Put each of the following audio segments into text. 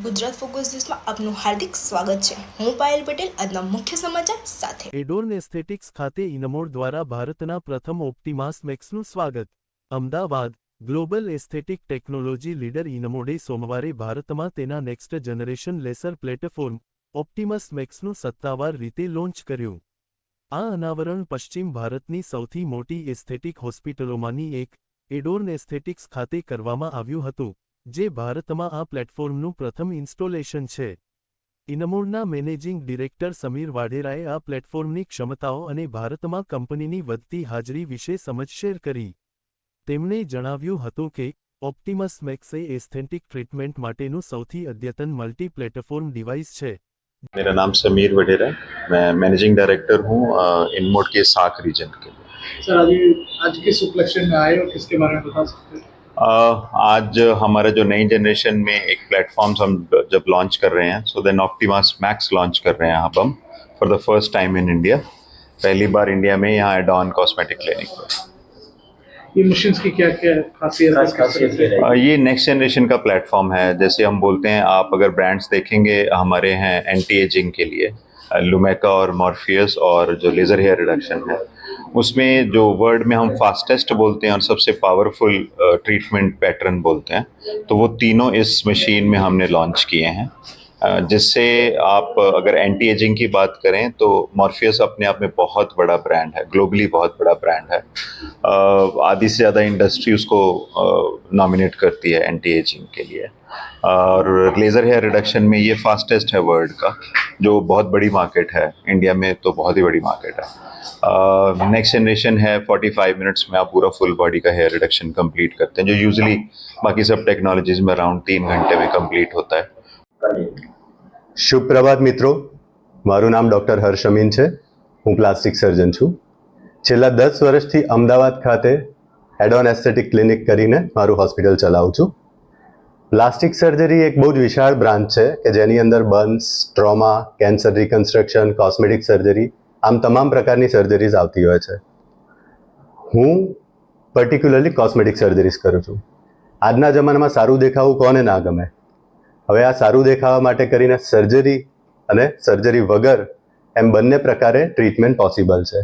Gujarat focus ન્યૂઝમાં આપનું હાર્દિક સ્વાગત છે. હું પાયલ પટેલ, આજના મુખ્ય સમાચાર સાથે. એડોર્ન એસ્થેટિક્સ ખાતે ઇનમોડ દ્વારા ભારતના પ્રથમ ઓપ્ટિમાસ મેક્સનું સ્વાગત. Ahmedabad, global aesthetic technology leader ઇનમોડે સોમવારે ભારતમાં તેના next generation laser platform, Optimas મેક્સનું સત્તાવાર રીતે લોન્ચ કર્યું. આ અનાવરણ પશ્ચિમ ભારતની સૌથી મોટી એસ્થેટિક હોસ્પિટલોમાંની એક એડોર્ન એસ્થેટિક્સ ખાતે કરવામાં આવ્યું હતું. જે ભારતમાં આ પ્લેટફોર્મનું પ્રથમ ઇન્સ્ટોલેશન છે ઇનમોડના મેનેજિંગ ડિરેક્ટર સમીર વાઢેરાએ આ પ્લેટફોર્મની ક્ષમતાઓ અને ભારતમાં કંપનીની વધતી હાજરી વિશે સમજ શેર કરી તેમણે જણાવ્યું હતું કે ઓપ્ટિમસ મેક્સ એ એસ્થેટિક ટ્રીટમેન્ટ માટેનું સૌથી અદ્યતન મલ્ટી પ્લેટફોર્મ ડિવાઇસ છે मेरा नाम समीर वडेरा है मैं मैनेजिंग डायरेक्टर हूँ इनमोड के साख रीजन के लिए सर आज आज किस उपलक्ष्य में आए और किसके बारे में बता सकते हैं آج ہمارا جو نئی جنریشن میں ایک پلیٹ فارمس ہم جب لانچ کر رہے ہیں سو دین آپٹیماس میکس لانچ کر رہے ہیں اب ہم فار دا فرسٹ ٹائم ان انڈیا پہلی بار انڈیا میں یہاں ڈان کاسمیٹک کلینک پر۔ یہ ہے؟ یہ نیکسٹ جنریشن کا پلیٹ فارم ہے۔ جیسے ہم بولتے ہیں آپ اگر برانڈس دیکھیں گے ہمارے ہیں اینٹی ایجنگ کے لیے لومیکا اور مارفیس اور جو لیزر ہیئر ریڈکشن ہے۔ उसमें जो वर्ड में हम फास्टेस्ट बोलते हैं और सबसे पावरफुल ट्रीटमेंट पैटर्न बोलते हैं तो वो तीनों इस मशीन में हमने लॉन्च किए हैं جس سے آپ اگر اینٹی ایجنگ کی بات کریں تو مارفیس اپنے آپ میں بہت بڑا برانڈ ہے گلوبلی بہت بڑا برانڈ ہے۔ آدھی سے زیادہ انڈسٹری اس کو نامینیٹ کرتی ہے اینٹی ایجنگ کے لیے۔ اور لیزر ہیئر ریڈکشن میں یہ فاسٹیسٹ ہے ورلڈ کا، جو بہت بڑی مارکیٹ ہے۔ انڈیا میں تو بہت ہی بڑی مارکیٹ ہے۔ نیکسٹ جنریشن ہے فورٹی فائیو منٹس میں آپ پورا فل باڈی کا ہیئر ریڈکشن کمپلیٹ کرتے ہیں، جو یوزلی باقی سب ٹیکنالوجیز میں اراؤنڈ تین گھنٹے میں کمپلیٹ ہوتا ہے۔ શુભ પ્રભાત મિત્રો. મારું નામ ડૉક્ટર હર્ષ અમીન છે. હું પ્લાસ્ટિક સર્જન છું. છેલ્લા દસ વર્ષથી અમદાવાદ ખાતે એડોન એસ્થેટિક ક્લિનિક કરીને મારું હોસ્પિટલ ચલાવું છું. પ્લાસ્ટિક સર્જરી એક બહુ જ વિશાળ બ્રાન્ચ છે કે જેની અંદર burns trauma, cancer reconstruction, cosmetic surgery, આમ તમામ પ્રકારની સર્જરીઝ આવતી હોય છે. હું પર્ટિક્યુલરલી કોસ્મેટિક સર્જરીઝ કરું છું. આજના જમાનામાં સારું દેખાવું કોને ના ગમે? હવે આ સારું દેખાવા માટે કરીને સર્જરી અને સર્જરી વગર એમ બંને પ્રકારે ટ્રીટમેન્ટ પોસિબલ છે.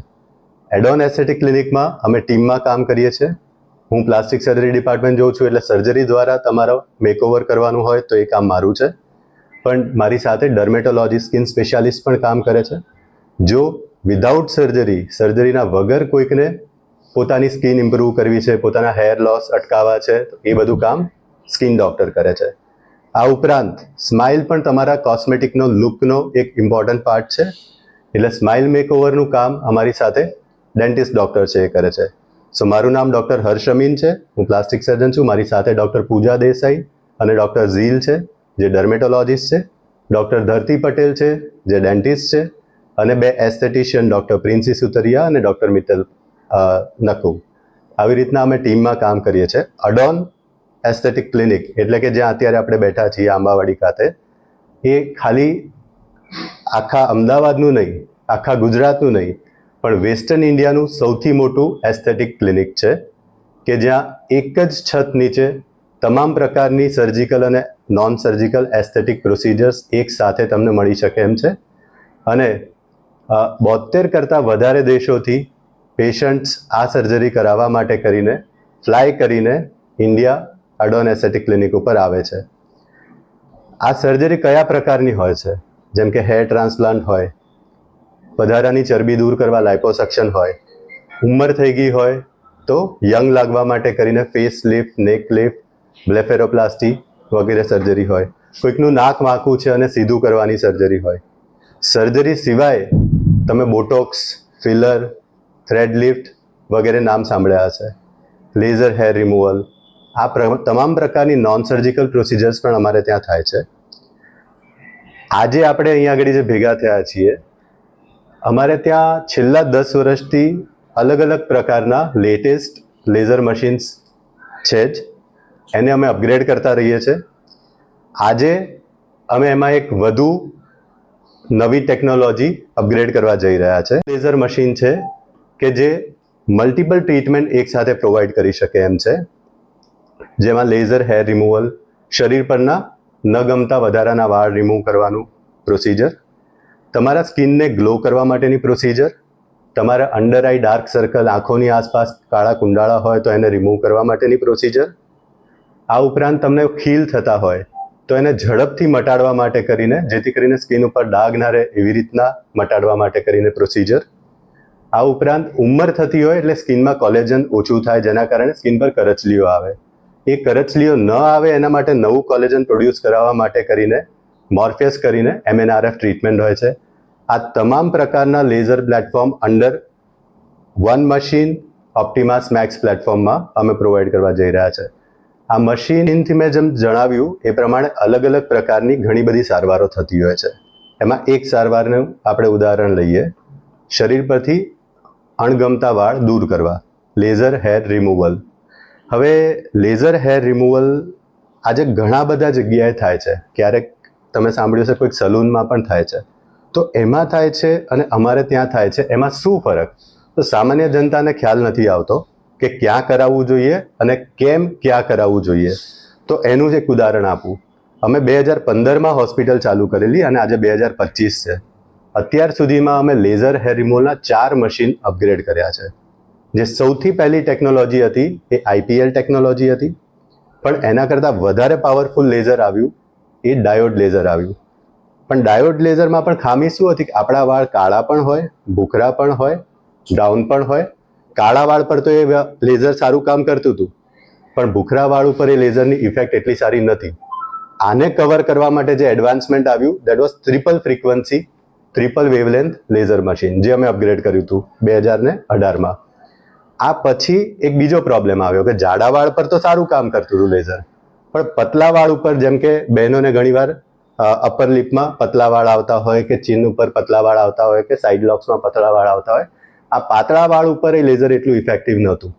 એડોન એસ્થેટિક ક્લિનિકમાં અમે ટીમમાં કામ કરીએ છીએ. હું પ્લાસ્ટિક સર્જરી ડિપાર્ટમેન્ટ જોઉં છું એટલે સર્જરી દ્વારા તમારો મેકઓવર કરવાનું હોય તો એ કામ મારું છે. પણ મારી સાથે ડર્મેટોલોજી સ્કિન સ્પેશિયાલિસ્ટ પણ કામ કરે છે. જો વિધાઉટ સર્જરી સર્જરીના વગર કોઈકને પોતાની સ્કિન ઇમ્પ્રૂવ કરવી છે, પોતાના હેર લોસ અટકાવવા છે, તો એ બધું કામ સ્કિન ડૉક્ટર કરે છે. આ ઉપરાંત સ્માઇલ પણ તમારા કોસ્મેટિકનો લુકનો એક ઇમ્પોર્ટન્ટ પાર્ટ છે. એટલે સ્માઇલ મેકઓવરનું કામ અમારી સાથે ડેન્ટિસ્ટ ડૉક્ટર છે એ કરે છે. સો મારું નામ ડૉક્ટર હર્ષ છે. હું પ્લાસ્ટિક સર્જન છું. મારી સાથે ડૉક્ટર પૂજા દેસાઈ અને ડૉક્ટર ઝીલ છે, જે ડર્મેટોલોજીસ્ટ છે. ડૉક્ટર ધરતી પટેલ છે, જે ડેન્ટિસ્ટ છે. અને બે એસ્થેટિશિયન ડૉક્ટર પ્રિન્સી સુતરિયા અને ડૉક્ટર મિત્તલ નકુ આવી રીતના અમે ટીમમાં કામ કરીએ છીએ. અડોન એસ્થેટિક ક્લિનિક એટલે કે જ્યાં અત્યારે આપણે બેઠા છીએ આંબાવાડી ખાતે, એ ખાલી આખા અમદાવાદનું નહીં, આખા ગુજરાતનું નહીં, પણ વેસ્ટર્ન ઇન્ડિયાનું સૌથી મોટું એસ્થેટિક ક્લિનિક છે, કે જ્યાં એક જ છત નીચે તમામ પ્રકારની સર્જિકલ અને નોન સર્જિકલ એસ્થેટિક પ્રોસિજર્સ એક સાથે તમને મળી શકે એમ છે. અને બોતેર કરતાં વધારે દેશોથી પેશન્ટ્સ આ સર્જરી કરાવવા માટે કરીને ફ્લાય કરીને ઇન્ડિયા અડોન એસેટિક ક્લિનિક ઉપર આવે છે. આ સર્જરી કયા પ્રકારની હોય છે? જેમ કે હેર ટ્રાન્સપ્લાન્ટ હોય, વધારાની ચરબી દૂર કરવા લાઇપોસક્શન હોય, ઉંમર થઈ ગઈ હોય તો યંગ લાગવા માટે કરીને face lift, neck lift, blepharoplasty વગેરે સર્જરી હોય. કોઈકનું નાક વાંકું છે અને સીધું કરવાની સર્જરી હોય. સર્જરી સિવાય તમે બોટોક્સ, ફિલર, થ્રેડ લિફ્ટ વગેરે નામ સાંભળ્યા હશે. લેઝર હેર રિમૂવલ આ તમામ પ્રકારની નોન સર્જિકલ પ્રોસિજર્સ પણ અમારે ત્યાં થાય છે. આજે આપણે અહીંયા આગળ જે ભેગા થયા છીએ, અમારે ત્યાં છેલ્લા દસ વર્ષથી અલગ અલગ પ્રકારના લેટેસ્ટ લેઝર મશીન્સ છે જ. એને અમે અપગ્રેડ કરતા રહીએ છીએ આજે અમે એમાં એક વધુ નવી ટેકનોલોજી અપગ્રેડ કરવા જઈ રહ્યા છે. લેઝર મશીન છે કે જે મલ્ટિપલ ટ્રીટમેન્ટ એકસાથે પ્રોવાઈડ કરી શકે એમ છે. જેમાં લેઝર હેર રિમૂવલ, શરીર પરના ન ગમતા વધારાના વાળ રિમૂવ કરવાનું પ્રોસિજર તમારા સ્કિનને ગ્લો કરવા માટેની પ્રોસિજર તમારા અંડર આઈ ડાર્ક સર્કલ આંખોની આસપાસ કાળા કુંડાળા હોય તો એને રિમૂવ કરવા માટેની પ્રોસિજર આ ઉપરાંત તમને ખીલ થતા હોય તો એને ઝડપથી મટાડવા માટે કરીને, જેથી કરીને સ્કિન ઉપર ડાઘ ના રહે એવી રીતના મટાડવા માટે કરીને પ્રોસિજર આ ઉપરાંત ઉંમર થતી હોય એટલે સ્કિનમાં કોલેજન ઓછું થાય, જેના કારણે સ્કિન પર કરચલીઓ આવે. એ કરચલીઓ ન આવે એના માટે નવું કોલેજન પ્રોડ્યુસ કરાવવા માટે કરીને મોર્ફિયસ કરીને એમએનઆરએફ ટ્રીટમેન્ટ હોય છે. આ તમામ પ્રકારના laser platform under one machine Optimas Max પ્લેટફોર્મમાં અમે પ્રોવાઈડ કરવા જઈ રહ્યા છે. આ મશીનથી મેં જેમ જણાવ્યું, એ પ્રમાણે અલગ અલગ પ્રકારની ઘણી બધી સારવારો થતી હોય છે. એમાં એક સારવારનું આપણે ઉદાહરણ લઈએ. શરીર પરથી અણગમતા વાળ દૂર કરવા, લેઝર હેર રિમૂવલ. હવે લેઝર હેર રિમૂવલ આજે ઘણા બધા જગ્યાએ થાય છે. ક્યારેક તમે સાંભળ્યું છે કોઈક સલૂનમાં પણ થાય છે. તો એમાં થાય છે અને અમારે ત્યાં થાય છે. એમાં શું ફરક? તો સામાન્ય જનતાને ખ્યાલ નથી આવતો કે ક્યાં કરાવવું જોઈએ અને કેમ ક્યાં કરાવવું જોઈએ. તો એનું જ એક ઉદાહરણ આપું. અમે બે હજાર પંદરમાં હોસ્પિટલ ચાલુ કરેલી અને આજે બે હજાર પચીસ છે. અત્યાર સુધીમાં અમે લેઝર હેર રિમૂવલના ચાર મશીન અપગ્રેડ કર્યા છે. જે સૌથી પહેલી ટેકનોલોજી હતી એ આઈપીએલ ટેકનોલોજી હતી. પણ એના કરતાં વધારે પાવરફુલ લેઝર આવ્યું, એ ડાયોડ લેઝર આવ્યું. પણ ડાયોડ લેઝરમાં પણ ખામી શું હતી કે આપણા વાળ કાળા પણ હોય, ભૂખરા પણ હોય ડાઉન પણ હોય. કાળા વાળ પર તો એ લેઝર સારું કામ કરતું હતું. પણ ભૂખરા વાળ ઉપર એ લેઝરની ઇફેક્ટ એટલી સારી નથી. આને કવર કરવા માટે જે એડવાન્સમેન્ટ આવ્યું that was triple frequency triple wavelength laser machine જે અમે અપગ્રેડ કર્યું હતું બે હજાર ને અઢારમાં. આ પછી એક બીજો પ્રોબ્લેમ આવ્યો કે જાડા વાળ પર તો સારું કામ કરતું હતું લેઝર પણ પતલા વાળ ઉપર જેમ કે બહેનોને ઘણીવાર અપર લિપમાં પતલા વાળ આવતા હોય કે ચીન ઉપર પતલા વાળ આવતા હોય કે સાઇડ લોક્સમાં પતળા વાળ આવતા હોય, આ પાતળા વાળ ઉપર એ લેઝર એટલું ઇફેક્ટિવ નહોતું.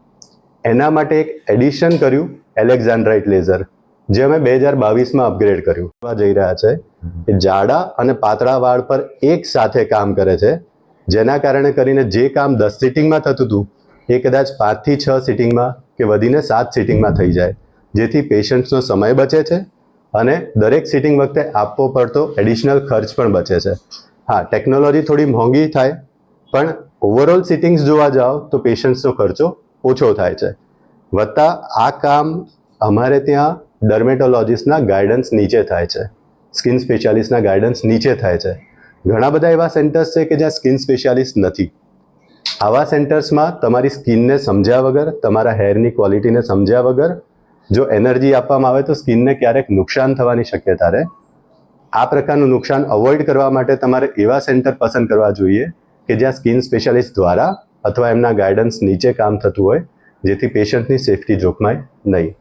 એના માટે એક એડિશન કર્યું એલેક્ઝાન્ડ્રાઇટ લેઝર જે અમે બે હજાર બાવીસમાં અપગ્રેડ કર્યું. જઈ રહ્યા છે એ જાડા અને પાતળા વાળ પર એક સાથે કામ કરે છે, જેના કારણે કરીને જે કામ દસ સિટિંગમાં થતું હતું એ કદાચ પાંચથી છ સિટિંગમાં કે વધીને સાત સિટિંગમાં થઈ જાય, જેથી પેશન્ટ્સનો સમય બચે છે અને દરેક સિટિંગ વખતે આપવો પડતો એડિશનલ ખર્ચ પણ બચે છે. હા, ટેકનોલોજી થોડી મોંઘી થાય, પણ ઓવરઓલ સિટિંગ્સ જોવા જાઓ તો પેશન્ટ્સનો ખર્ચો ઓછો થાય છે. વત્તા આ કામ અમારે ત્યાં ડર્મેટોલોજીસ્ટના ગાઈડન્સ નીચે થાય છે, સ્કિન સ્પેશિયાલિસ્ટના ગાઈડન્સ નીચે થાય છે. ઘણા બધા એવા સેન્ટર્સ છે કે જ્યાં સ્કિન સ્પેશિયાલિસ્ટ નથી. આવા સેન્ટર્સમાં તમારી સ્કિનને સમજ્યા વગર, તમારા હેરની ક્વોલિટીને સમજ્યા વગર, જો એનર્જી આપવામાં આવે તો સ્કિનને ક્યારેક નુકસાન થવાની શક્યતા રહે. આ પ્રકારનું નુકસાન અવોઇડ કરવા માટે તમારે એવા સેન્ટર પસંદ કરવા જોઈએ કે જ્યાં સ્કિન સ્પેશિયાલિસ્ટ દ્વારા અથવા એમના ગાઈડન્સ નીચે કામ થતું હોય, જેથી પેશન્ટની સેફટી જોખમાય નહીં.